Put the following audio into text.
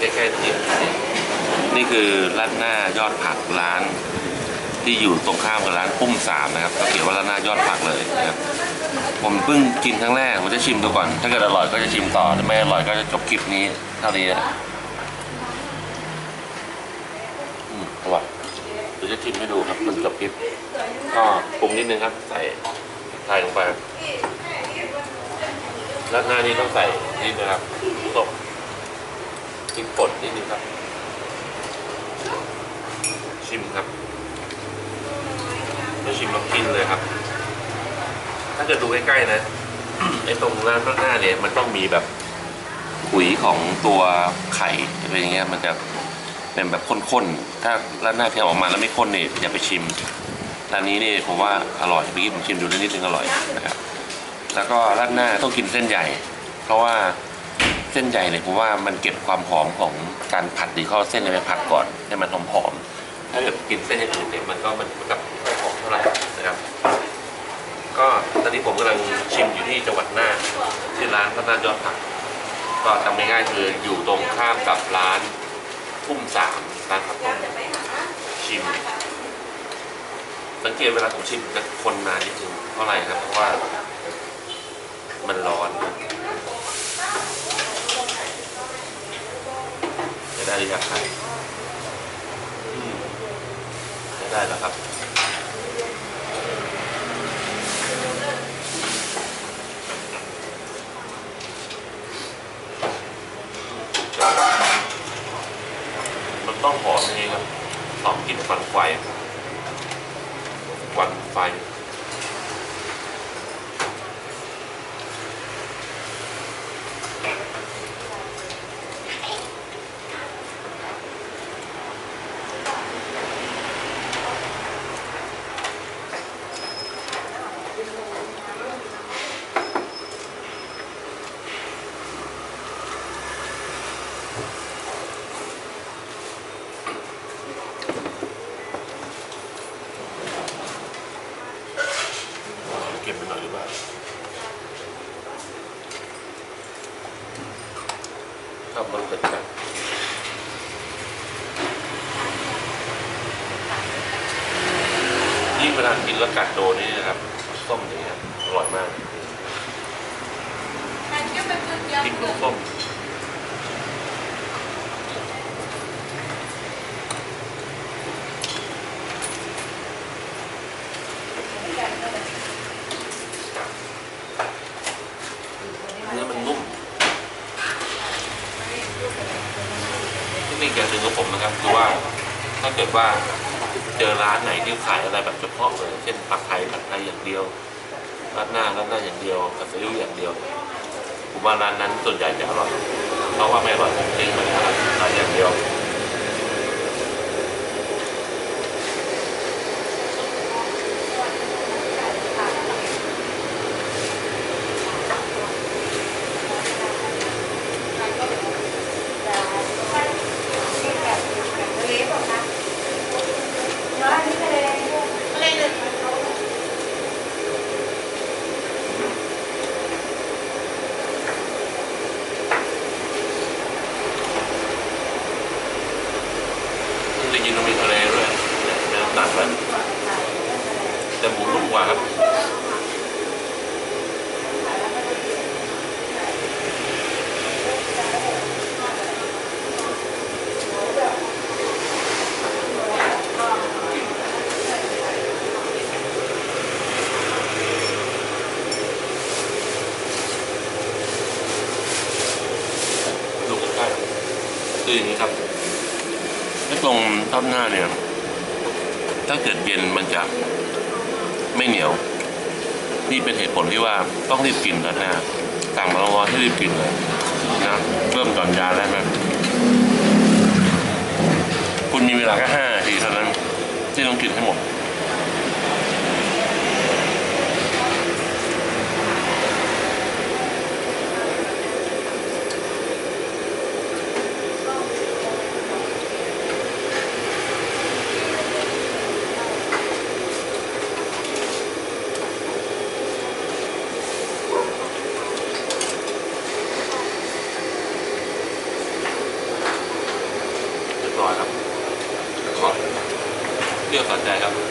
ใกล้ๆตรงนี้นี่คือร้านหน้ายอดผักร้าน ที่อยู่ตรงข้ามกับร้านปุ้มสามนะครับก็เขียนว่าร้านหน้ายอดผักเลยนะครับผมเพิ่งกินครั้งแรกผมจะชิมดูก่อน ถ้าเกิดอร่อยก็จะชิมต่อถ้าไม่อร่อยก็จะจบคลิปนี้เท่านี้นะอืมอร่อยเดี๋ยวจะชิมให้ดูครับมันจบคลิปก็ปรุงนิดนึงครับ ใส่ไทยลงไปแล้วหน้านี้ต้องใส่นี่นะครับต กพริกป่นนิดนึงครับ ชิมครับไม่ชิมแล้วกินเลยครับ ถ้าเกิดดูใกล้ๆนะไอ้ตรงร้านข้างหน้าเนี่ยมันต้องมีแบบขุยของตัวไข่อะไรอย่างเงี้ยมันจะเป็นแบบข้นๆ ถ้าร้านหน้าเทียมออกมาแล้วไม่ข้นเนี่ยอย่าไปชิมร้านนี้นี่ผมว่าอร่อยเมื่อกี้ผมชิมดูแล้วนิดนึงอร่อยนะครับ แล้วก็ร้านหน้าต้องกินเส้นใหญ่ เพราะว่า เส้นใหญ่เนี่ยผมว่ามันเก็บความหอมของการผัดดีเข้าเส้นเนี่ยไปผัดก่อนให้มันหอมๆถ้าเกิดกินเส้นอย่างอื่นเนี่ยมันก็มันกับไม่หอมเท่าไหร่นะครับ ก็ตอนนี้ผมกำลังชิมอยู่ที่จังหวัดน่านที่ร้านพระนานยอดผัก ก็จำง่ายๆคืออยู่ตรงข้ามกับร้านพุ่มสามร้านข้าวต้มชิมสังเกตเวลาผมชิมจะคนนานนิดนึงเพราะอะไรครับเพราะว่ามันร้อนจะได้หรื อยังครับอืมจะได้แล้วครับมันต้องหอมอย่างนี้ครับหอมกลิ่นควันไฟควันไฟ เก็บ ไปหน่อยหรือเปล่าครับมันเป็นแบบยิ่งเวลากินแล้วกัดโดนนี่นะครับ ส้มนี่ครับอร่อยมากพริกลูกส้มเนื้อมันนุ่ม กอย่างหนึ่งของผมนะครับคือว่าถ้าเกิดว่าเจอร้านไหนที่ขายอะไรแบบเฉพาะเลยเช่นผัดไทยผัดไทยอย่างเดียวราดหน้าราดหน้าอย่างเดียวกับซีอิ๊วอย่างเดียวผมว่าร้านนั้นส่วนใหญ่จะอร่อยเพราะว่าไม่อร่อยจริงๆมันร้านอย่างเดียว จริงๆมันมีทะเลด้วยเนี่ยไม่ต้องตัดแล้วแต่หมูนุ่ม กว่าครับดูใกล้ๆคืออย่างนี้ครับถ้าตรงต้อหน้าเนี่ย ถ้าเกิดเย็นมันจะ ไม่เหนียว นี่เป็นเหตุผลที่ว่าต้องรีบกินแล้วนะสั่งมาร้อนๆให้รีบกินเลยนะเริ่มก่อนยาแล้วนะคุณมีเวลาแค่ห้านาทีเท่านั้นที่ต้องกินให้หมด เป